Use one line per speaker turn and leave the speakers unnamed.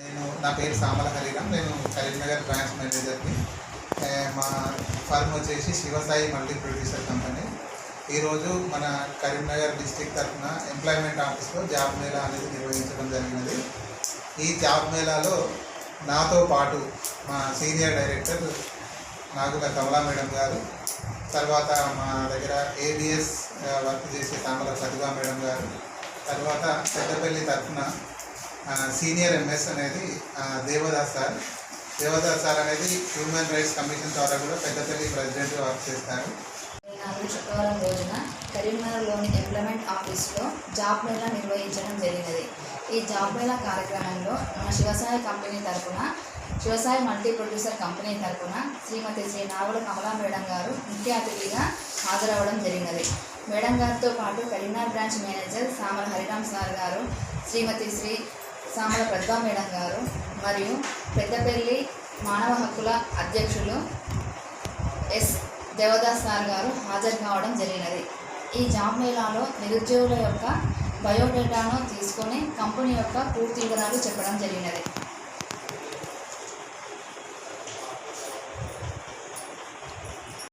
నేను నా పేరు సామల హరిరామ్ నేను కరీంనగర్ బ్రాంచ్ మేనేజర్ని. మా ఫర్మ్ వచ్చేసి శివసాయి మల్టీ ప్రొడ్యూసర్ కంపెనీ. ఈరోజు మన కరీంనగర్ డిస్టిక్ తరఫున ఎంప్లాయ్మెంట్ ఆఫీస్లో జాబ్ మేళా అనేది నిర్వహించడం జరిగినది. ఈ జాబ్ మేళాలో నాతో పాటు మా senior director Nagula Kamala madam గారు తర్వాత మా దగ్గర ఏబిఎస్ వర్క్ చేసే తామల ప్రతిభా మేడం గారు తర్వాత పెద్దపల్లి తరఫున సీనియర్ ఎంఎస్ అనేది దేవదాస్ సార్. దేవదాస్ సార్ అనేది హ్యూమన్ రైట్స్ కమిషన్ ద్వారా కూడా పెద్దపల్లి ప్రెసిడెంట్ వర్క్ చేస్తారు.
నాలుగు శుక్రవారం రోజున కరీంనగర్లోని ఎంప్లాయ్మెంట్ ఆఫీస్లో జాబ్ మేళా నిర్వహించడం జరిగినది. ఈ జాబ్ మేళా కార్యక్రమంలో మన శివసాయ కంపెనీ తరపున శివసాయ మల్టీ ప్రొడ్యూసర్ కంపెనీ తరపున శ్రీమతి శ్రీ నావల కమలా మేడం గారు ముఖ్య అతిథిగా హాజరవ్వడం జరిగినది. మేడం గారితో పాటు Karimnagar branch manager Samala Hariram sir గారు శ్రీమతి శ్రీ సామల ప్రతిభా మేడం గారు మరియు పెద్దపల్లి మానవ హక్కుల అధ్యక్షులు ఎస్. దేవదాస్ సార్ గారు హాజరు కావడం జరిగినది. ఈ జాబ్ మేళాలో నిరుద్యోగుల యొక్క బయోడేటాను తీసుకొని కంపెనీ యొక్క పూర్తి వివరాలు చెప్పడం జరిగినది.